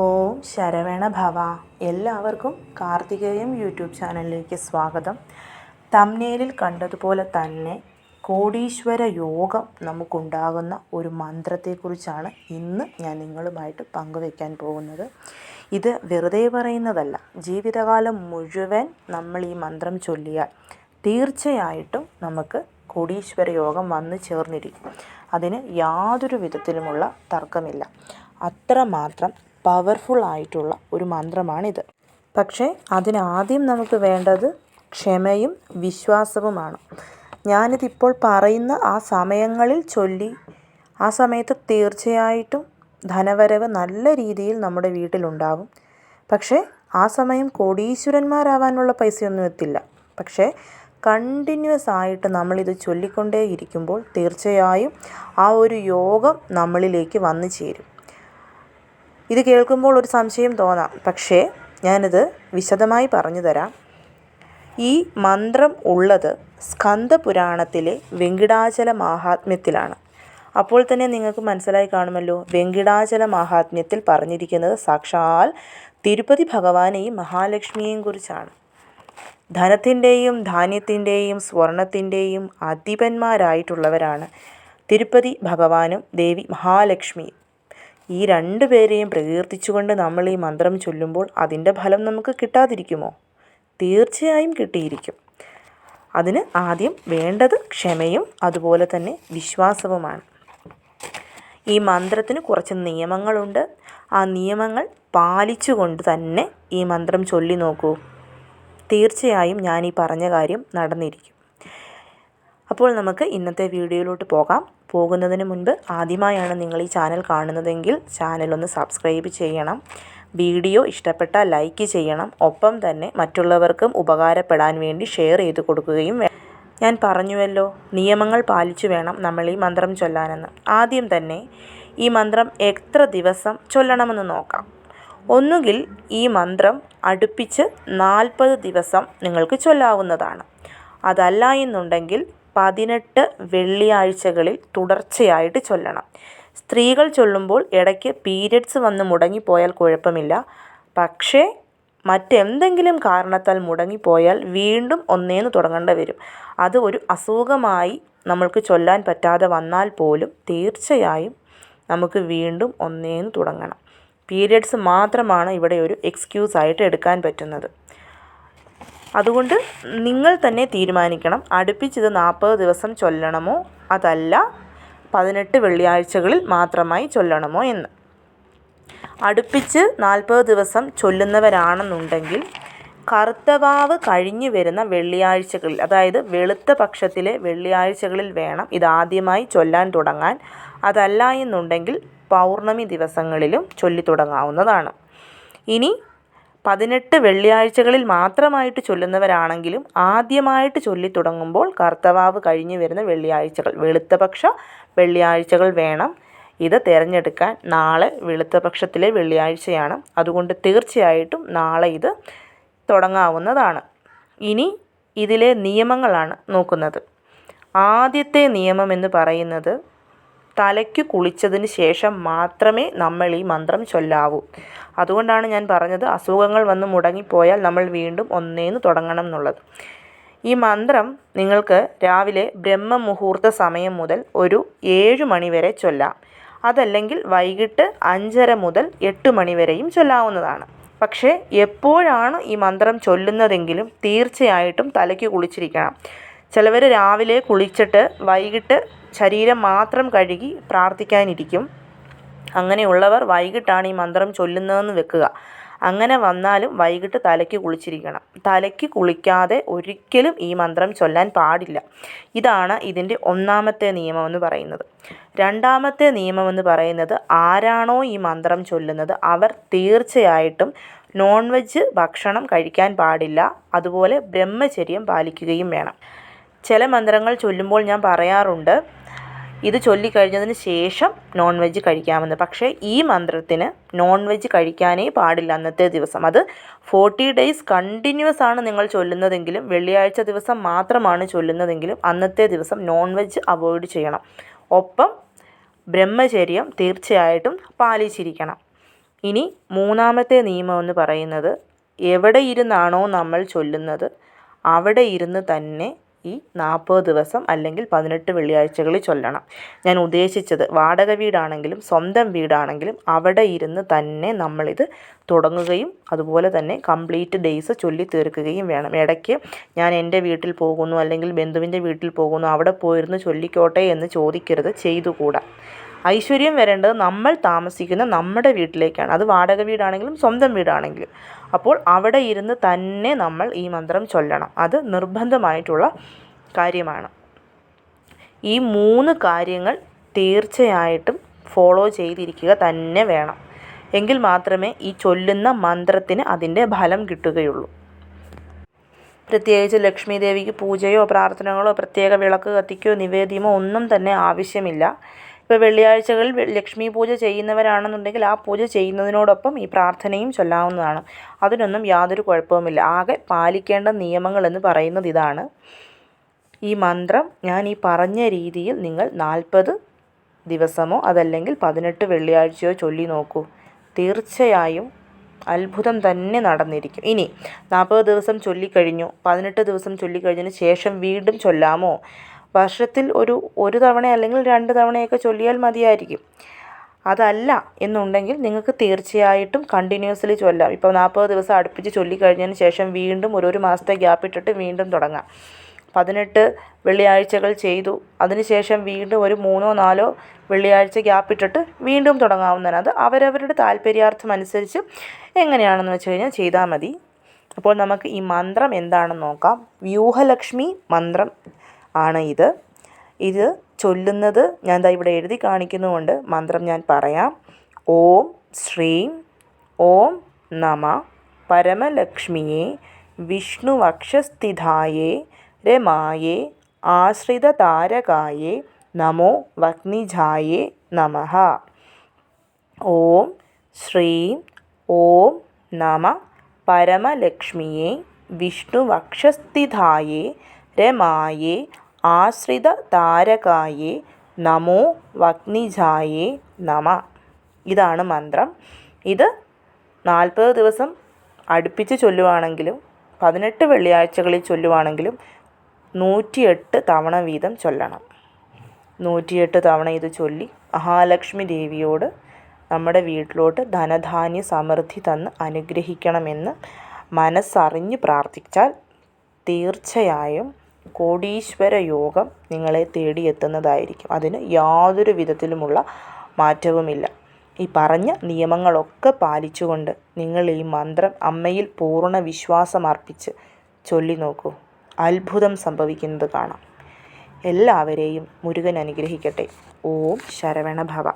ഓം ശരവണ ഭവ. എല്ലാവർക്കും കാർത്തികേയം യൂട്യൂബ് ചാനലിലേക്ക് സ്വാഗതം. തമ്നേലിൽ കണ്ടതുപോലെ തന്നെ കോടീശ്വര യോഗം നമുക്കുണ്ടാകുന്ന ഒരു മന്ത്രത്തെക്കുറിച്ചാണ് ഇന്ന് ഞാൻ നിങ്ങളുമായിട്ട് പങ്കുവയ്ക്കാൻ പോകുന്നത്. ഇത് വെറുതെ പറയുന്നതല്ല ജീവിതകാലം മുഴുവൻ നമ്മൾ ഈ മന്ത്രം ചൊല്ലിയാൽ തീർച്ചയായിട്ടും നമുക്ക് കോടീശ്വര യോഗം വന്നു ചേർന്നിരിക്കും. അതിന് യാതൊരു വിധത്തിലുമുള്ള തർക്കമില്ല. അത്രമാത്രം പവർഫുൾ ആയിട്ടുള്ള ഒരു മന്ത്രമാണിത്. പക്ഷേ അതിനാദ്യം നമുക്ക് വേണ്ടത് ക്ഷമയും വിശ്വാസവുമാണ്. ഞാനിതിപ്പോൾ പറയുന്ന ആ സമയങ്ങളിൽ ചൊല്ലി ആ സമയത്ത് തീർച്ചയായിട്ടും ധനവരവ് നല്ല രീതിയിൽ നമ്മുടെ വീട്ടിലുണ്ടാവും. പക്ഷേ ആ സമയം കോടീശ്വരന്മാരാവാനുള്ള പൈസയൊന്നും എത്തില്ല. പക്ഷേ കണ്ടിന്യൂസ് ആയിട്ട് നമ്മളിത് ചൊല്ലിക്കൊണ്ടേ ഇരിക്കുമ്പോൾ തീർച്ചയായും ആ ഒരു യോഗം നമ്മളിലേക്ക് വന്നു ചേരും. ഇത് കേൾക്കുമ്പോൾ ഒരു സംശയം തോന്നാം. പക്ഷേ ഞാനിത് വിശദമായി പറഞ്ഞു തരാം ഈ മന്ത്രം ഉള്ളത് സ്കന്ദപുരാണത്തിലെ വെങ്കിടാചല മാഹാത്മ്യത്തിലാണ്. അപ്പോൾ തന്നെ നിങ്ങൾക്ക് മനസ്സിലായി കാണുമല്ലോ വെങ്കിടാചല മാഹാത്മ്യത്തിൽ പറഞ്ഞിരിക്കുന്നത് സാക്ഷാൽ തിരുപ്പതി ഭഗവാനെയും മഹാലക്ഷ്മിയെയും കുറിച്ചാണ്. ധനത്തിന്റെയും ധാന്യത്തിന്റെയും സ്വർണത്തിന്റെയും അധിപന്മാരായിട്ടുള്ളവരാണ് തിരുപ്പതി ഭഗവാനും ദേവി മഹാലക്ഷ്മിയും. ഈ രണ്ടു പേരെയും പ്രകീർത്തിച്ചുകൊണ്ട് നമ്മൾ ഈ മന്ത്രം ചൊല്ലുമ്പോൾ അതിന്റെ ഫലം നമുക്ക് കിട്ടാതിരിക്കുമോ? തീർച്ചയായും കിട്ടിയിരിക്കും. അതിന് ആദ്യം വേണ്ടത് ക്ഷമയും അതുപോലെ തന്നെ വിശ്വാസവുമാണ്. ഈ മന്ത്രത്തിന് കുറച്ച് നിയമങ്ങളുണ്ട്. ആ നിയമങ്ങൾ പാലിച്ചുകൊണ്ട് തന്നെ ഈ മന്ത്രം ചൊല്ലി നോക്കൂ. തീർച്ചയായും ഞാൻ ഈ പറഞ്ഞ കാര്യം നടന്നിരിക്കും. അപ്പോൾ നമുക്ക് ഇന്നത്തെ വീഡിയോയിലോട്ട് പോകാം. പോകുന്നതിന് മുൻപ് ആദ്യമായാണ് നിങ്ങൾ ഈ ചാനൽ കാണുന്നതെങ്കിൽ ചാനൽ ഒന്ന് സബ്സ്ക്രൈബ് ചെയ്യണം. വീഡിയോ ഇഷ്ടപ്പെട്ട ലൈക്ക് ചെയ്യണം. ഒപ്പം തന്നെ മറ്റുള്ളവർക്കും ഉപകാരപ്പെടാൻ വേണ്ടി ഷെയർ ചെയ്ത് കൊടുക്കുകയും ഞാൻ പറഞ്ഞുവല്ലോ നിയമങ്ങൾ പാലിച്ചു വേണം നമ്മൾ ഈ മന്ത്രം ചൊല്ലാനെന്ന്. ആദ്യം തന്നെ ഈ മന്ത്രം എത്ര ദിവസം ചൊല്ലണമെന്ന് നോക്കാം. ഒന്നുകിൽ ഈ മന്ത്രം അടുപ്പിച്ച് നാൽപ്പത് ദിവസം നിങ്ങൾക്ക് ചൊല്ലാവുന്നതാണ്. അതല്ല എന്നുണ്ടെങ്കിൽ പതിനെട്ട് വെള്ളിയാഴ്ചകളിൽ തുടർച്ചയായിട്ട് ചൊല്ലണം. സ്ത്രീകൾ ചൊല്ലുമ്പോൾ ഇടയ്ക്ക് പീരിയഡ്സ് വന്ന് മുടങ്ങിപ്പോയാൽ കുഴപ്പമില്ല. പക്ഷേ മറ്റെന്തെങ്കിലും കാരണത്താൽ മുടങ്ങിപ്പോയാൽ വീണ്ടും ഒന്നേന്ന് തുടങ്ങേണ്ടി വരും. അത് ഒരു അസുഖമായി നമ്മൾക്ക് ചൊല്ലാൻ പറ്റാതെ വന്നാൽ പോലും തീർച്ചയായും നമുക്ക് വീണ്ടും ഒന്നേന്ന് തുടങ്ങണം. പീരിയഡ്സ് മാത്രമാണ് ഇവിടെ ഒരു എക്സ്ക്യൂസ് ആയിട്ട് എടുക്കാൻ പറ്റുന്നത്. അതുകൊണ്ട് നിങ്ങൾ തന്നെ തീരുമാനിക്കണം. അടുപ്പിച്ചിത് നാൽപ്പത് ദിവസം ചൊല്ലണമോ? അതല്ല പതിനെട്ട് വെള്ളിയാഴ്ചകളിൽ മാത്രമായി ചൊല്ലണമോ എന്ന്. അടുപ്പിച്ച് നാൽപ്പത് ദിവസം ചൊല്ലുന്നവരാണെന്നുണ്ടെങ്കിൽ കറുത്തവാവ് കഴിഞ്ഞു വരുന്ന വെള്ളിയാഴ്ചകളിൽ അതായത് വെളുത്ത പക്ഷത്തിലെ വെള്ളിയാഴ്ചകളിൽ വേണം ഇതാദ്യമായി ചൊല്ലാൻ തുടങ്ങാൻ. അതല്ല എന്നുണ്ടെങ്കിൽ പൗർണമി ദിവസങ്ങളിലും ചൊല്ലി തുടങ്ങാവുന്നതാണ്. ഇനി പതിനെട്ട് വെള്ളിയാഴ്ചകളിൽ മാത്രമായിട്ട് ചൊല്ലുന്നവരാണെങ്കിലും ആദ്യമായിട്ട് ചൊല്ലി തുടങ്ങുമ്പോൾ കർത്തവാവ് കഴിഞ്ഞു വരുന്ന വെള്ളിയാഴ്ചകൾ. വെളുത്തപക്ഷ വെള്ളിയാഴ്ചകൾ വേണം. ഇത് തിരഞ്ഞെടുക്കാൻ നാളെ വെളുത്തപക്ഷത്തിലെ വെള്ളിയാഴ്ചയാണ്. അതുകൊണ്ട് തീർച്ചയായിട്ടും നാളെ ഇത് തുടങ്ങാവുന്നതാണ്. ഇനി ഇതിലെ നിയമങ്ങളാണ് നോക്കുന്നത്. ആദ്യത്തെ നിയമം എന്ന് പറയുന്നത് തലയ്ക്ക് കുളിച്ചതിന് ശേഷം മാത്രമേ നമ്മൾ ഈ മന്ത്രം ചൊല്ലാവൂ. അതുകൊണ്ടാണ് ഞാൻ പറഞ്ഞത് അസുഖങ്ങൾ വന്ന് മുടങ്ങിപ്പോയാൽ നമ്മൾ വീണ്ടും ഒന്നേന്ന് തുടങ്ങണം എന്നുള്ളത്. ഈ മന്ത്രം നിങ്ങൾക്ക് രാവിലെ ബ്രഹ്മമുഹൂർത്ത സമയം മുതൽ ഒരു ഏഴ് മണി വരെ ചൊല്ലാം. അതല്ലെങ്കിൽ വൈകിട്ട് അഞ്ചര മുതൽ എട്ട് മണി വരെയും ചൊല്ലാവുന്നതാണ്. പക്ഷേ എപ്പോഴാണ് ഈ മന്ത്രം ചൊല്ലുന്നതെങ്കിലും തീർച്ചയായിട്ടും തലയ്ക്ക് കുളിച്ചിരിക്കണം. ചിലവർ രാവിലെ കുളിച്ചിട്ട് വൈകിട്ട് ശരീരം മാത്രം കഴുകി പ്രാർത്ഥിക്കാനിരിക്കും. അങ്ങനെയുള്ളവർ വൈകിട്ടാണ് ഈ മന്ത്രം ചൊല്ലുന്നതെന്ന് വെക്കുക. അങ്ങനെ വന്നാലും വൈകിട്ട് തലയ്ക്ക് കുളിച്ചിരിക്കണം. തലയ്ക്ക് കുളിക്കാതെ ഒരിക്കലും ഈ മന്ത്രം ചൊല്ലാൻ പാടില്ല. ഇതാണ് ഇതിന്റെ ഒന്നാമത്തെ നിയമം എന്ന് പറയുന്നത്. രണ്ടാമത്തെ നിയമം എന്ന് പറയുന്നത് ആരാണോ ഈ മന്ത്രം ചൊല്ലുന്നത് അവർ തീർച്ചയായിട്ടും നോൺ വെജ് ഭക്ഷണം കഴിക്കാൻ പാടില്ല. അതുപോലെ ബ്രഹ്മചര്യം പാലിക്കുകയും വേണം. ചില മന്ത്രങ്ങൾ ചൊല്ലുമ്പോൾ ഞാൻ പറയാറുണ്ട് ഇത് ചൊല്ലിക്കഴിഞ്ഞതിന് ശേഷം നോൺ വെജ് കഴിക്കാമെന്ന്. പക്ഷേ ഈ മന്ത്രത്തിന് നോൺ വെജ് കഴിക്കാനേ പാടില്ല അന്നത്തെ ദിവസം. അത് ഫോർട്ടി ഡേയ്സ് കണ്ടിന്യൂസ് ആണ് നിങ്ങൾ ചൊല്ലുന്നതെങ്കിലും വെള്ളിയാഴ്ച ദിവസം മാത്രമാണ് ചൊല്ലുന്നതെങ്കിലും അന്നത്തെ ദിവസം നോൺ വെജ് അവോയ്ഡ് ചെയ്യണം. ഒപ്പം ബ്രഹ്മചര്യം തീർച്ചയായിട്ടും പാലിച്ചിരിക്കണം. ഇനി മൂന്നാമത്തെ നിയമം എന്ന് പറയുന്നത് എവിടെ ഇരുന്നാണോ നമ്മൾ ചൊല്ലുന്നത് അവിടെ ഇരുന്ന് തന്നെ ഈ നാൽപ്പത് ദിവസം അല്ലെങ്കിൽ പതിനെട്ട് വെള്ളിയാഴ്ചകളിൽ ചൊല്ലണം. ഞാൻ ഉദ്ദേശിച്ചത് വാടക വീടാണെങ്കിലും സ്വന്തം വീടാണെങ്കിലും അവിടെ ഇരുന്ന് തന്നെ നമ്മളിത് തുടങ്ങുകയും അതുപോലെ തന്നെ കംപ്ലീറ്റ് ഡേയ്സ് ചൊല്ലി തീർക്കുകയും വേണം. ഇടയ്ക്ക് ഞാൻ എന്റെ വീട്ടിൽ പോകുന്നു അല്ലെങ്കിൽ ബന്ധുവിന്റെ വീട്ടിൽ പോകുന്നു അവിടെ പോയിരുന്ന് ചൊല്ലിക്കോട്ടെ എന്ന് ചോദിക്കരുത് ചെയ്തുകൂടാ. ഐശ്വര്യം വരേണ്ടത് നമ്മൾ താമസിക്കുന്ന നമ്മുടെ വീട്ടിലേക്കാണ്. അത് വാടക വീടാണെങ്കിലും സ്വന്തം വീടാണെങ്കിലും. അപ്പോൾ അവിടെ ഇരുന്ന് തന്നെ നമ്മൾ ഈ മന്ത്രം ചൊല്ലണം. അത് നിർബന്ധമായിട്ടുള്ള കാര്യമാണ്. ഈ മൂന്ന് കാര്യങ്ങൾ തീർച്ചയായിട്ടും ഫോളോ ചെയ്തിരിക്കുക തന്നെ വേണം. എങ്കിൽ മാത്രമേ ഈ ചൊല്ലുന്ന മന്ത്രത്തിന് അതിന്റെ ഫലം കിട്ടുകയുള്ളൂ. പ്രത്യേകിച്ച് ലക്ഷ്മി ദേവിക്ക് പൂജയോ പ്രാർത്ഥനകളോ പ്രത്യേക വിളക്ക് കത്തിക്കോ നിവേദ്യമോ ഒന്നും തന്നെ ആവശ്യമില്ല. ഇപ്പോൾ വെള്ളിയാഴ്ചകളിൽ ലക്ഷ്മി പൂജ ചെയ്യുന്നവരാണെന്നുണ്ടെങ്കിൽ ആ പൂജ ചെയ്യുന്നതിനോടൊപ്പം ഈ പ്രാർത്ഥനയും ചൊല്ലാവുന്നതാണ്. അതിനൊന്നും യാതൊരു കുഴപ്പവുമില്ല. ആകെ പാലിക്കേണ്ട നിയമങ്ങൾ എന്ന് പറയുന്നത് ഇതാണ്. ഈ മന്ത്രം ഞാൻ ഈ പറഞ്ഞ രീതിയിൽ നിങ്ങൾ നാൽപ്പത് ദിവസമോ അതല്ലെങ്കിൽ പതിനെട്ട് വെള്ളിയാഴ്ചയോ ചൊല്ലി നോക്കൂ. തീർച്ചയായും അത്ഭുതം തന്നെ നടന്നിരിക്കും. ഇനി നാൽപ്പത് ദിവസം ചൊല്ലിക്കഴിഞ്ഞു പതിനെട്ട് ദിവസം ചൊല്ലിക്കഴിഞ്ഞതിന് ശേഷം വീണ്ടും ചൊല്ലാമോ? വർഷത്തിൽ ഒരു ഒരു തവണ അല്ലെങ്കിൽ രണ്ട് തവണയൊക്കെ ചൊല്ലിയാൽ മതിയായിരിക്കും. അതല്ല എന്നുണ്ടെങ്കിൽ നിങ്ങൾക്ക് തീർച്ചയായിട്ടും കണ്ടിന്യൂസ്ലി ചൊല്ലാം. ഇപ്പോൾ നാൽപ്പത് ദിവസം അടുപ്പിച്ച് ചൊല്ലിക്കഴിഞ്ഞതിന് ശേഷം വീണ്ടും ഒരു ഒരു മാസത്തെ ഗ്യാപ്പ് ഇട്ടിട്ട് വീണ്ടും തുടങ്ങാം. പതിനെട്ട് വെള്ളിയാഴ്ചകൾ ചെയ്തു. അതിനുശേഷം വീണ്ടും ഒരു മൂന്നോ നാലോ വെള്ളിയാഴ്ച ഗ്യാപ്പ് ഇട്ടിട്ട് വീണ്ടും തുടങ്ങാവുന്നതാണ്. അത് അവരവരുടെ താല്പര്യാർത്ഥം അനുസരിച്ച് എങ്ങനെയാണെന്ന് വെച്ച് കഴിഞ്ഞാൽ ചെയ്താൽ മതി. അപ്പോൾ നമുക്ക് ഈ മന്ത്രം എന്താണെന്ന് നോക്കാം. വ്യൂഹലക്ഷ്മി മന്ത്രം. ആണ് ഇത്. ഇത് ചൊല്ലുന്നത് ഞാൻ ദാ ഇവിടെ എഴുതി കാണിക്കുന്നുമുണ്ട്. മന്ത്രം ഞാൻ പറയാം. ഓം ശ്രീം ഓം നമ പരമലക്ഷ്മിയെ വിഷ്ണുവക്ഷസ്ഥിതായേ രമായേ ആശ്രിത താരകായെ നമോ വഗ്നിജായേ നമ. ഓം ശ്രീം ഓം നമ പരമലക്ഷ്മിയെ വിഷ്ണുവക്ഷസ്ഥിതായേ രമായേ ആശ്രിതതാരകായേ നമോ വഗ്നിജായേ നമ. ഇതാണ് മന്ത്രം. ഇത് നാൽപ്പത് ദിവസം അടുപ്പിച്ച് ചൊല്ലുവാണെങ്കിലും പതിനെട്ട് വെള്ളിയാഴ്ചകളിൽ ചൊല്ലുവാണെങ്കിലും നൂറ്റിയെട്ട് തവണ വീതം ചൊല്ലണം. നൂറ്റിയെട്ട് തവണ ഇത് ചൊല്ലി മഹാലക്ഷ്മി ദേവിയോട് നമ്മുടെ വീട്ടിലോട്ട് ധനധാന്യ സമൃദ്ധി തന്ന് അനുഗ്രഹിക്കണമെന്ന് മനസ്സറിഞ്ഞ് പ്രാർത്ഥിച്ചാൽ തീർച്ചയായും കോടീശ്വര യോഗം നിങ്ങളെ തേടിയെത്തുന്നതായിരിക്കും. അതിന് യാതൊരു വിധത്തിലുമുള്ള മാറ്റവുമില്ല. ഈ പറഞ്ഞ നിയമങ്ങളൊക്കെ പാലിച്ചുകൊണ്ട് നിങ്ങൾ ഈ മന്ത്രം അമ്മയിൽ പൂർണ വിശ്വാസമർപ്പിച്ച് ചൊല്ലി നോക്കൂ. അത്ഭുതം സംഭവിക്കുന്നത് കാണാം. എല്ലാവരെയും മുരുകൻ അനുഗ്രഹിക്കട്ടെ. ഓം ശരവണ ഭവ